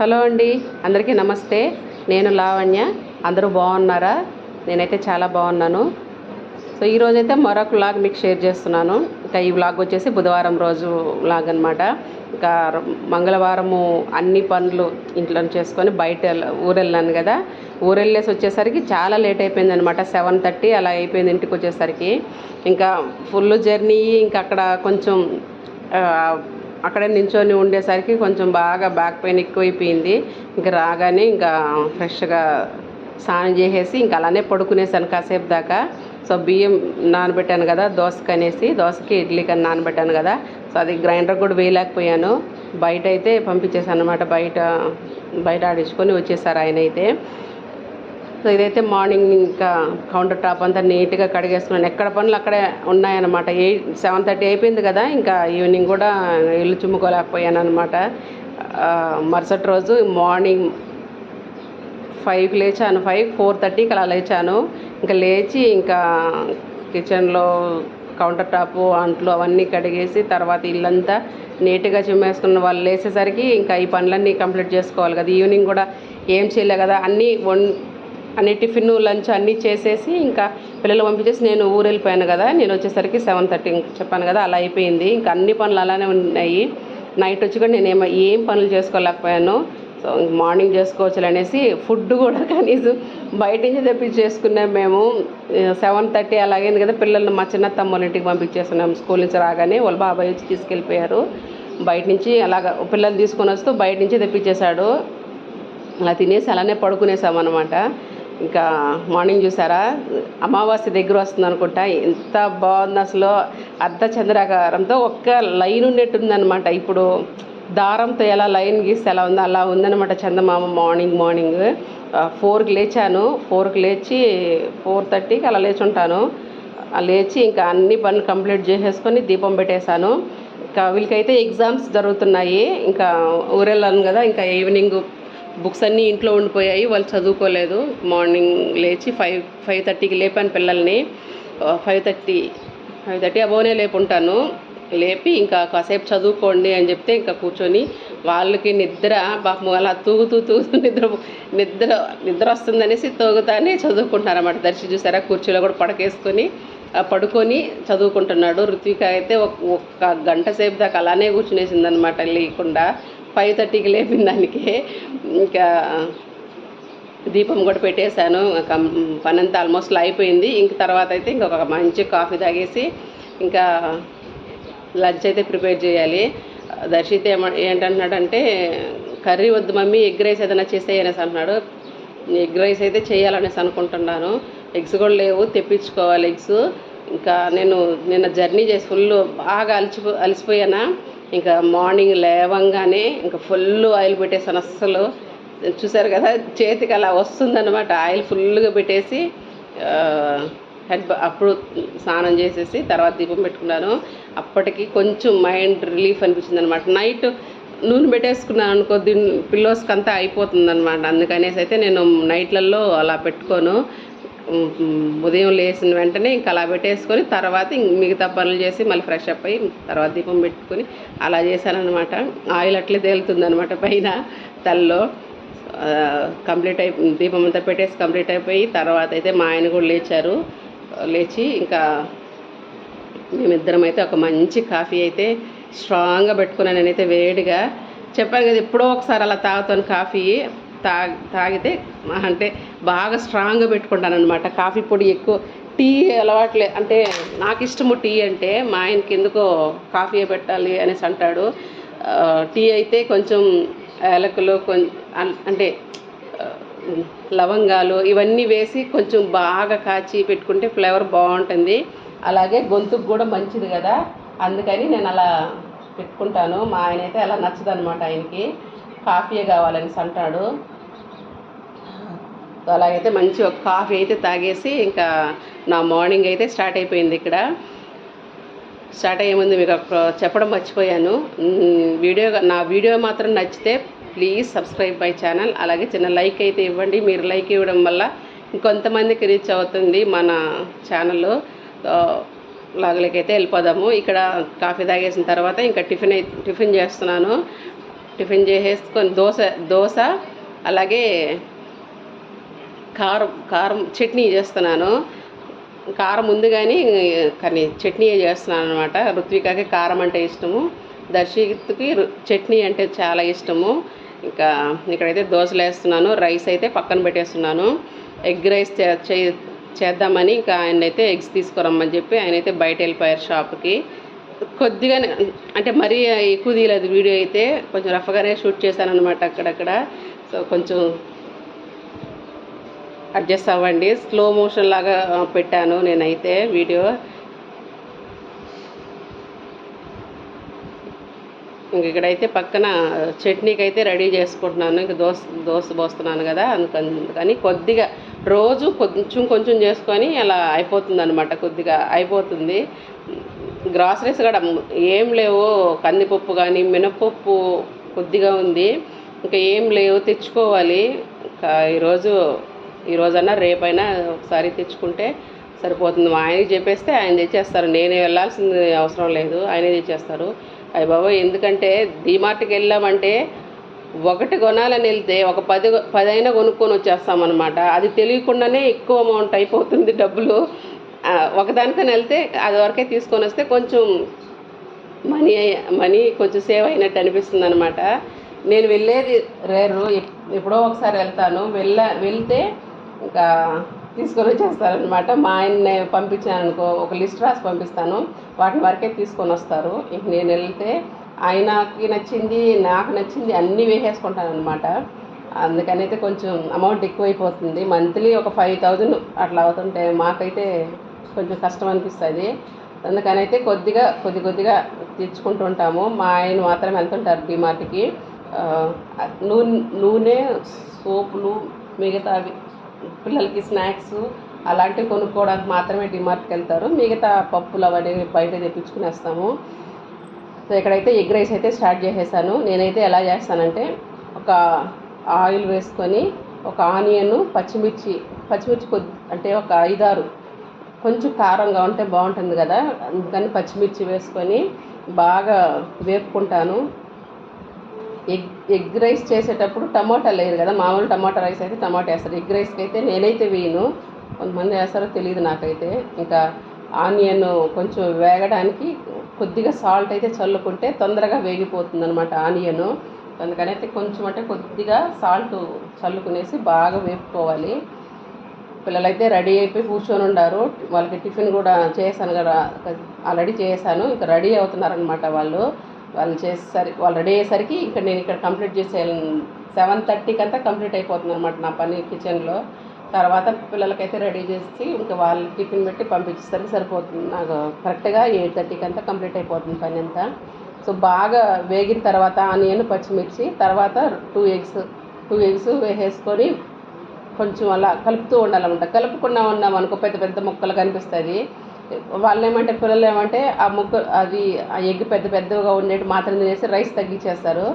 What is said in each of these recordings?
Hello అండి అందరికీ నమస్తే. నేను లావణ్య అందరూ బాగున్నారా? నేనైతే చాలా బాగున్నాను. సో ఈరోజైతే అయితే మరొక వ్లాగ్ మీకు షేర్ చేస్తున్నాను. ఇంకా ఈ వ్లాగ్ వచ్చేసి బుధవారం రోజు వ్లాగ్ అనమాట ఇంకా మంగళవారము అన్ని పనులు ఇంట్లో చేసుకొని బయట ఊరెళ్ళాను కదా. ఊరెళ్ళేసి వచ్చేసరికి చాలా లేట్ అయిపోయింది అనమాట సెవెన్ థర్టీ అలా అయిపోయింది ఇంటికి వచ్చేసరికి. ఇంకా ఫుల్ జర్నీ ఇంకా అక్కడ కొంచెం అక్కడే నించొని ఉండేసరికి కొంచెం బాగా బ్యాక్ పెయిన్ ఎక్కువైపోయింది. ఇంకా రాగానే ఇంకా ఫ్రెష్గా స్నానం చేసేసి ఇంకా అలానే పడుకునేసాను కాసేపు దాకా. సో బియ్యం నానబెట్టాను కదా దోశకి అనేసి దోశకి ఇడ్లీకి అని నానబెట్టాను కదా. సో అది గ్రైండర్ కూడా వేయలేకపోయాను. బయట అయితే పంపించేసాను అనమాట బయట బయట ఆడించుకొని వచ్చేసారు ఆయన అయితే సో ఇదైతే మార్నింగ్ ఇంకా కౌంటర్ టాప్ అంతా నీట్గా కడిగేస్తున్నాను ఎక్కడ పనులు అక్కడే ఉన్నాయన్నమాట. ఎయిట్ సెవెన్ థర్టీ అయిపోయింది కదా ఇంకా ఈవినింగ్ కూడా ఇల్లు చుమ్ముకోలేకపోయాను అనమాట మరుసటి రోజు మార్నింగ్ ఫైవ్కి లేచాను. ఫైవ్ ఫోర్ థర్టీకి అలా లేచాను. ఇంకా లేచి ఇంకా కిచెన్లో కౌంటర్ టాప్ అంట్లు అవన్నీ కడిగేసి తర్వాత ఇల్లంతా నీట్గా చిమ్మేసుకున్న వాళ్ళు లేసేసరికి ఇంకా ఈ పనులన్నీ కంప్లీట్ చేసుకోవాలి కదా. ఈవినింగ్ కూడా ఏం చేయలే కదా అన్నీ వన్ అన్ని టిఫిన్ లంచ్ అన్నీ చేసేసి ఇంకా పిల్లలు పంపించేసి నేను ఊరు వెళ్ళిపోయాను కదా నేను వచ్చేసరికి సెవెన్ థర్టీ చెప్పాను కదా అలా అయిపోయింది. ఇంకా అన్ని పనులు అలానే ఉన్నాయి. నైట్ వచ్చి కూడా నేను ఏమో ఏం పనులు చేసుకోలేకపోయాను. సో మార్నింగ్ చేసుకోవచ్చు అనేసి ఫుడ్ కూడా కనీసం బయట నుంచి తెప్పించి చేసుకున్నాం మేము సెవెన్ థర్టీ అలాగైంది కదా పిల్లల్ని మా చిన్న తమ్ముళ్ళ ఇంటికి పంపించేస్తున్నాం. స్కూల్ నుంచి రాగానే వాళ్ళ బాబాయ్ వచ్చి తీసుకెళ్ళిపోయారు. బయట నుంచి అలాగ పిల్లలు తీసుకొని వస్తూ బయట నుంచి తెప్పించేశాడు. అలా తినేసి అలానే పడుకునేసామన్నమాట. ఇంకా మార్నింగ్ చూసారా? అమావాస్య దగ్గర వస్తుంది అనుకుంటా. ఎంత బాగుంది అసలు. అర్ధ చంద్రాకారంతో ఒక్క లైన్ ఉన్నట్టుందనమాట ఇప్పుడు దారంతో ఎలా లైన్ గీస్తే ఎలా ఉందో అలా ఉందన్నమాట చందమామ మార్నింగ్ మార్నింగ్. ఫోర్కి లేచాను. ఫోర్కి లేచి ఫోర్ థర్టీకి అలా లేచి ఉంటాను లేచి ఇంకా అన్ని పనులు కంప్లీట్ చేసేసుకొని దీపం పెట్టేశాను. ఇంకా వీళ్ళకైతే ఎగ్జామ్స్ జరుగుతున్నాయి. ఇంకా ఊరెళ్ళాను కదా. ఇంకా ఈవినింగ్ బుక్స్ అన్నీ ఇంట్లో ఉండిపోయాయి. వాళ్ళు చదువుకోలేదు. మార్నింగ్ లేచి ఫైవ్ ఫైవ్ థర్టీకి లేపాను పిల్లల్ని. ఫైవ్ థర్టీ ఫైవ్ థర్టీ అబోనే లేపుంటాను. లేపి ఇంకా కాసేపు చదువుకోండి అని చెప్తే ఇంకా కూర్చొని వాళ్ళకి నిద్ర పాపం అలా తూగుతూ తూగుతూ నిద్ర నిద్ర నిద్ర వస్తుందనేసి తూగుతానే చదువుకుంటున్నారన్నమాట. దర్శి చూసారా? కుర్చీలో కూడా పడకేసుకొని పడుకొని చదువుకుంటున్నాడు. ఋత్విక అయితే ఒక గంట సేపు దాకా అలానే కూర్చునేసింది అనమాట లేకుండా ఫైవ్ థర్టీకి లేపిన దానికి ఇంకా దీపం కూడా పెట్టేశాను. ఒక పని అంతా ఆల్మోస్ట్ అయిపోయింది. ఇంక తర్వాత అయితే ఇంకొక మంచి కాఫీ తాగేసి ఇంకా లంచ్ అయితే ప్రిపేర్ చేయాలి. దర్శిత ఏమ ఏంటంటున్నాడంటే కర్రీ వద్దు మమ్మీ ఎగ్ రైస్ ఏదైనా చేసేయనేసి అంటున్నాడు. ఎగ్ రైస్ అయితే చేయాలనేసి అనుకుంటున్నాను. ఎగ్స్ కూడా లేవు తెప్పించుకోవాలి ఎగ్స్. ఇంకా నేను నిన్న జర్నీ చేసి ఫుల్ బాగా అలసిపో అలసిపోయానా. ఇంకా మార్నింగ్ లేవంగానే ఇంకా ఫుల్ ఆయిల్ పెట్టేసాను అస్సలు. చూసారు కదా చేతికి అలా వస్తుందన్నమాట. ఆయిల్ ఫుల్గా పెట్టేసి హెడ్ అప్పుడు స్నానం చేసేసి తర్వాత దీపం పెట్టుకున్నాను. అప్పటికి కొంచెం మైండ్ రిలీఫ్ అనిపించింది అనమాట నైట్ నూనె పెట్టేసుకున్నాను అనుకో దీని పిల్లోస్కి అంతా అయిపోతుంది అనమాట అందుకనేసి అయితే నేను నైట్లలో అలా పెట్టుకోను. ఉదయం లేచిన వెంటనే ఇంకా అలా పెట్టేసుకొని తర్వాత ఇంక మిగతా పనులు చేసి మళ్ళీ ఫ్రెష్ అప్ అయ్యి తర్వాత దీపం పెట్టుకొని అలా చేశానమాట ఆయిల్ అట్లే తేలుతుందనమాట పైన తల్లో. కంప్లీట్ అయి దీపం అంతా పెట్టేసి కంప్లీట్ అయిపోయి తర్వాత అయితే మా ఆయన కూడా లేచారు. లేచి ఇంకా మేమిద్దరం అయితే ఒక మంచి కాఫీ అయితే స్ట్రాంగ్గా పెట్టుకున్నాను నేనైతే వేడిగా. చెప్పాను కదా ఎప్పుడో ఒకసారి అలా తాగుతాను కాఫీ. తా తాగితే అంటే బాగా స్ట్రాంగ్గా పెట్టుకుంటాను అనమాట కాఫీ పొడి ఎక్కువ టీ అలవాట్లే అంటే నాకు ఇష్టము టీ అంటే మా ఆయనకి ఎందుకో కాఫీ పెట్టాలి అనేసి అంటాడు. టీ అయితే కొంచెం ఏలకులు అంటే లవంగాలు ఇవన్నీ వేసి కొంచెం బాగా కాచి పెట్టుకుంటే ఫ్లేవర్ బాగుంటుంది. అలాగే గొంతుకు కూడా మంచిది కదా అందుకని నేను అలా పెట్టుకుంటాను. మా ఆయన అయితే అలా నచ్చదు అనమాట ఆయనకి. కాఫీయే కావాలని అంటాడు. సో అలాగైతే మంచి ఒక కాఫీ అయితే తాగేసి ఇంకా నా మార్నింగ్ అయితే స్టార్ట్ అయిపోయింది ఇక్కడ. స్టార్ట్ అయ్యే ముందు మీకు ఒక చెప్పడం మర్చిపోయాను. వీడియో నా వీడియో మాత్రం నచ్చితే ప్లీజ్ సబ్స్క్రైబ్ మై ఛానల్. అలాగే చిన్న లైక్ అయితే ఇవ్వండి. మీరు లైక్ ఇవ్వడం వల్ల ఇంకొంతమందికి రీచ్ అవుతుంది మన ఛానల్ లాగలకైతే వెళ్ళిపోదాము. ఇక్కడ కాఫీ తాగేసిన తర్వాత ఇంకా టిఫిన్ టిఫిన్ చేస్తున్నాను. టిఫిన్ చేసేసుకొని దోశ దోశ అలాగే కారం కారం చట్నీ చేస్తున్నాను. కారం ఉంది కానీ కానీ చట్నీ చేస్తున్నాను అనమాట ఋత్వికకి కారం అంటే ఇష్టము. దర్శిత్కి చట్నీ అంటే చాలా ఇష్టము. ఇంకా ఇక్కడైతే దోశలు వేస్తున్నాను. రైస్ అయితే పక్కన పెట్టేస్తున్నాను. ఎగ్ రైస్ చే చే- చేద్దామని ఇంకా ఆయన అయితే ఎగ్స్ తీసుకురమ్మని చెప్పి ఆయన అయితే బయట వెళ్ళిపోయారు షాప్కి. కొద్దిగా అంటే మరీ ఎక్కువ తీయలేదు వీడియో అయితే. కొంచెం రఫ్గానే షూట్ చేశాను అనమాట అక్కడక్కడ. సో కొంచెం అడ్జస్ట్ అవ్వండి. స్లో మోషన్ లాగా పెట్టాను నేనైతే వీడియో. ఇంక ఇక్కడైతే పక్కన చట్నీకి అయితే రెడీ చేసుకుంటున్నాను. ఇంక దోశ దోశ పోస్తున్నాను కదా అందుకని అందుకని కొద్దిగా రోజు కొంచెం కొంచెం చేసుకొని అలా అయిపోతుంది అనమాట కొద్దిగా అయిపోతుంది. గ్రాసరీస్ కూడా ఏం లేవు. కందిపప్పు కానీ మినపప్పు కొద్దిగా ఉంది. ఇంకా ఏం లేవు. తెచ్చుకోవాలి. ఇంకా ఈరోజు ఈరోజన్నా రేపైనా ఒకసారి తెచ్చుకుంటే సరిపోతుంది. మా ఆయనకి చెప్పేస్తే ఆయన తెచ్చేస్తారు. నేనే వెళ్ళాల్సింది అవసరం లేదు. ఆయనే తెచ్చేస్తారు. అయ్య బాబా ఎందుకంటే డీమార్ట్కి వెళ్ళామంటే ఒకటి కొనాలని వెళ్తే ఒక పది పదైనా కొనుక్కొని వచ్చేస్తామన్నమాట. అది తెలియకుండానే ఎక్కువ అమౌంట్ అయిపోతుంది డబ్బులు. ఒకదానికని వెళ్తే అది వరకే తీసుకొని వస్తే కొంచెం మనీ మనీ కొంచెం సేవ్ అయినట్టు అనిపిస్తుంది అనమాట నేను వెళ్ళేది రేరు. ఎప్పుడో ఒకసారి వెళ్తాను. వెళ్ళ వెళ్తే ఇంకా తీసుకొని వచ్చేస్తారనమాట మా ఆయన్ని పంపించాను అనుకో ఒక లిస్ట్ రాసి పంపిస్తాను. వాటి వరకే తీసుకొని వస్తారు. ఇంక నేను వెళ్తే ఆయనకి నచ్చింది నాకు నచ్చింది అన్నీ వేసేసుకుంటాను అనమాట అందుకనైతే కొంచెం అమౌంట్ ఎక్కువైపోతుంది. మంత్లీ ఒక ఫైవ్ థౌజండ్ అట్లా అవుతుంటే మాకైతే కొంచెం కష్టం అనిపిస్తుంది. అందుకనైతే కొద్దిగా కొద్ది కొద్దిగా తెచ్చుకుంటూ ఉంటాము. మా ఆయన మాత్రం వెళ్తుంటారు డిమార్ట్కి. నూనె నూనె సోపులు మిగతావి పిల్లలకి స్నాక్స్ అలాంటివి కొనుక్కోవడానికి మాత్రమే డిమార్ట్కి వెళ్తారు. మిగతా పప్పులు అవన్నీ బయట తెప్పించుకునేస్తాము. సో ఇక్కడైతే ఎగ్ రైస్ అయితే స్టార్ట్ చేసేసాను. నేనైతే ఎలా చేస్తానంటే ఒక ఆయిల్ వేసుకొని ఒక ఆనియన్ పచ్చిమిర్చి పచ్చిమిర్చి కొద్ది అంటే ఒక ఐదారు కొంచెం కారంగా ఉంటే బాగుంటుంది కదా. అందుకని పచ్చిమిర్చి వేసుకొని బాగా వేపుకుంటాను. ఎగ్ ఎగ్ రైస్ చేసేటప్పుడు టమాటా లేరు కదా మామూలు టమాటా రైస్ అయితే టమాటా వేస్తారు. ఎగ్ రైస్కి అయితే నేనైతే వేయను. కొంతమంది వేస్తారో తెలియదు నాకైతే. ఇంకా ఆనియన్ కొంచెం వేగడానికి కొద్దిగా సాల్ట్ అయితే చల్లుకుంటే తొందరగా వేగిపోతుంది అనమాట ఆనియన్. అందుకని అయితే కొంచెం అంటే కొద్దిగా సాల్ట్ చల్లుకునేసి బాగా వేపుకోవాలి. పిల్లలైతే రెడీ అయిపోయి కూర్చొని ఉన్నారు వాళ్ళకి టిఫిన్ కూడా చేశాను కదా ఆల్రెడీ చేశాను. ఇంకా రెడీ అవుతున్నారనమాట వాళ్ళు. వాళ్ళు చేసేసరి వాళ్ళు రెడీ అయ్యేసరికి ఇక్కడ నేను ఇక్కడ కంప్లీట్ చేసే సెవెన్ థర్టీకి అంతా కంప్లీట్ అయిపోతుంది అనమాట నా పని కిచెన్లో. తర్వాత పిల్లలకైతే రెడీ చేసి ఇంకా వాళ్ళు టిఫిన్ పెట్టి పంపించేసరికి సరిపోతుంది. నాకు కరెక్ట్గా ఎయిట్ థర్టీకి అంతా కంప్లీట్ అయిపోతుంది పని అంతా. సో బాగా వేగిన తర్వాత ఆనియన్ పచ్చిమిర్చి తర్వాత టూ ఎగ్స్ టూ ఎగ్స్ వేసేసుకొని కొంచెం అలా కలుపుతూ ఉండాలన్నమాట. కలుపుకున్నా ఉన్నాం అనుకో పెద్ద పెద్ద ముక్కలు కనిపిస్తుంది వాళ్ళు ఏమంటే పిల్లలు ఏమంటే ఆ ముక్క అది ఆ ఎగ్ పెద్ద పెద్దగా ఉండేటి మాత్రం తినేసి రైస్ తగ్గించేస్తారు.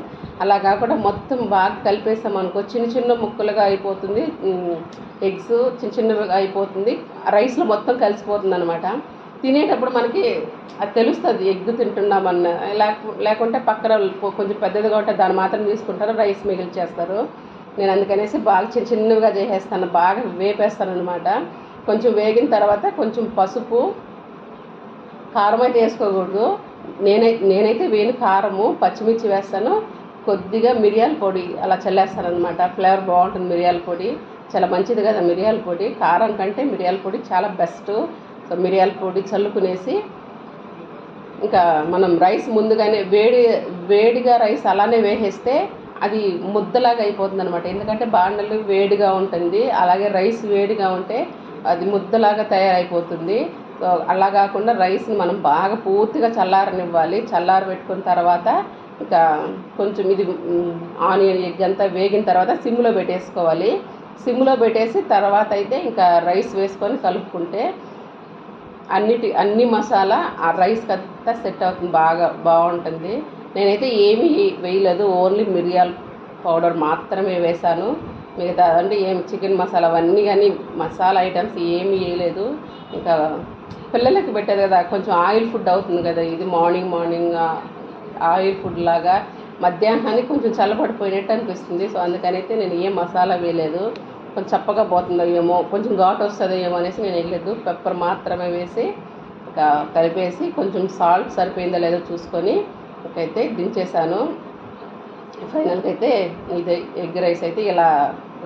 అలా కాకుండా మొత్తం బాగా కలిపేస్తాం అనుకో చిన్న చిన్న ముక్కలుగా అయిపోతుంది. ఎగ్స్ చిన్న చిన్నగా అయిపోతుంది. రైస్లో మొత్తం కలిసిపోతుంది అనమాట తినేటప్పుడు మనకి అది తెలుస్తుంది ఎగ్ తింటున్నామన్న. లేక లేకుంటే పక్కన కొంచెం పెద్దదిగా ఉంటే దాన్ని మాత్రం తీసుకుంటారు రైస్ మిగిల్చేస్తారు. నేను అందుకనేసి బాగా చిన్న చిన్నగా చేసేస్తాను బాగా వేపేస్తాను అనమాట కొంచెం వేగిన తర్వాత కొంచెం పసుపు కారం అయితే వేసుకోకూడదు నేనై నేనైతే వేను కారము పచ్చిమిర్చి వేస్తాను. కొద్దిగా మిరియాల పొడి అలా చల్లేస్తాను అనమాట ఫ్లేవర్ బాగుంటుంది మిరియాల పొడి. చాలా మంచిది కదా మిరియాల పొడి. కారం కంటే మిరియాల పొడి చాలా బెస్ట్. సో మిరియాల పొడి చల్లుకునేసి ఇంకా మనం రైస్ ముందుగానే వేడి వేడిగా రైస్ అలానే వేసేస్తే అది ముద్దలాగా అయిపోతుంది అనమాట ఎందుకంటే బాండలు వేడిగా ఉంటుంది. అలాగే రైస్ వేడిగా ఉంటే అది ముద్దలాగా తయారైపోతుంది. అలా కాకుండా రైస్ని మనం బాగా పూర్తిగా చల్లారనివ్వాలి. చల్లార పెట్టుకున్న తర్వాత ఇంకా కొంచెం ఇది ఆనియన్ ఎగ్ అంతా వేగిన తర్వాత సిమ్లో పెట్టేసుకోవాలి. సిమ్లో పెట్టేసి తర్వాత అయితే ఇంకా రైస్ వేసుకొని కలుపుకుంటే అన్నిటి అన్ని మసాలా ఆ రైస్కి అంతా సెట్ అవుతుంది బాగా బాగుంటుంది. నేనైతే ఏమీ వేయలేదు ఓన్లీ మిరియాల పౌడర్ మాత్రమే వేశాను. మిగతా అంటే ఏం చికెన్ మసాలా అవన్నీ కానీ మసాలా ఐటమ్స్ ఏమీ వేయలేదు. ఇంకా పిల్లలకి పెట్టేది కదా కొంచెం ఆయిల్ ఫుడ్ అవుతుంది కదా ఇది మార్నింగ్ మార్నింగ్ ఆయిల్ ఫుడ్ లాగా మధ్యాహ్నానికి కొంచెం చల్లబడిపోయినట్టు అనిపిస్తుంది. సో అందుకనైతే నేను ఏం మసాలా వేయలేదు. కొంచెం చప్పగా పోతుందో ఏమో కొంచెం ఘాటు వస్తుందో ఏమో అనేసి నేను వేయలేదు. పెప్పర్ మాత్రమే వేసి ఇక కలిపేసి కొంచెం సాల్ట్ సరిపోయిందో లేదో చూసుకొని అయితే దించేసాను ఫైనల్గా అయితే ఇది ఎగ్ రైస్ అయితే ఇలా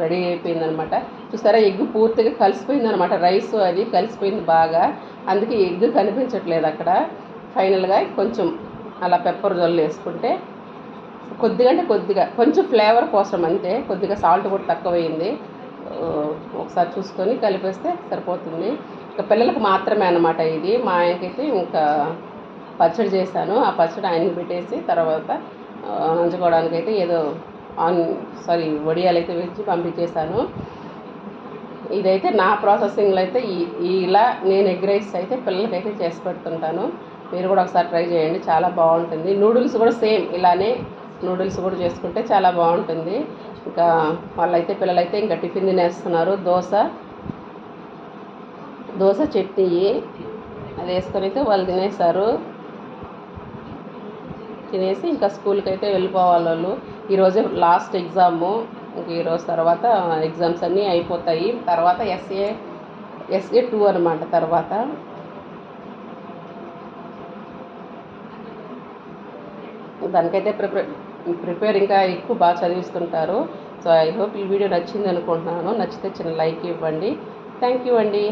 రెడీ అయిపోయిందనమాట. చూసారా ఎగ్ పూర్తిగా కలిసిపోయిందనమాట. రైస్ అది కలిసిపోయింది బాగా. అందుకే ఎగ్ కనిపించట్లేదు అక్కడ. ఫైనల్గా కొంచెం అలా పెప్పర్ జొల్లు వేసుకుంటే కొద్దిగా అంటే కొద్దిగా కొంచెం ఫ్లేవర్ కోసం అంతే. కొద్దిగా సాల్ట్ కూడా తక్కువైంది. ఒకసారి చూసుకొని కలిపేస్తే సరిపోతుంది. ఇంకా పిల్లలకు మాత్రమే అనమాట ఇది. మా ఆయనకైతే ఇంకా పచ్చడి చేశాను. ఆ పచ్చడి ఆయనకి పెట్టేసి తర్వాత ఆ, నంచుకోవడానికి అయితే ఏదో ఆన్ సారీ వడియాలు అయితే వేసి పంపించేశాను. ఇదైతే నా ప్రాసెసింగ్లో అయితే ఈ- ఇలా నేను ఎగ్ రైస్ అయితే పిల్లలకైతే చేసి పెడుతుంటాను. మీరు కూడా ఒకసారి ట్రై చేయండి చాలా బాగుంటుంది. నూడిల్స్ కూడా సేమ్ ఇలానే నూడిల్స్ కూడా చేసుకుంటే చాలా బాగుంటుంది. ఇంకా వాళ్ళైతే పిల్లలైతే ఇంకా టిఫిన్ తినేస్తున్నారు. దోశ దోశ చట్నీ అది వేసుకొని అయితే వాళ్ళు తినేస్తారు తినేసి ఇంకా స్కూల్కి అయితే వెళ్ళిపోవాలి వాళ్ళు ఈరోజే లాస్ట్ ఎగ్జాము ఇంక ఈరోజు తర్వాత ఎగ్జామ్స్ అన్నీ అయిపోతాయి. తర్వాత ఎస్ఏ ఎస్ఏ టూ అనమాట తర్వాత. దానికైతే ప్రిపేర్ ప్రిపేర్ ఇంకా ఎక్కువ బాగా చదివిస్తుంటారు. సో ఐ హోప్ ఈ వీడియో నచ్చింది అనుకుంటున్నాను నచ్చితే చిన్న లైక్ ఇవ్వండి. థ్యాంక్ యూ అండి.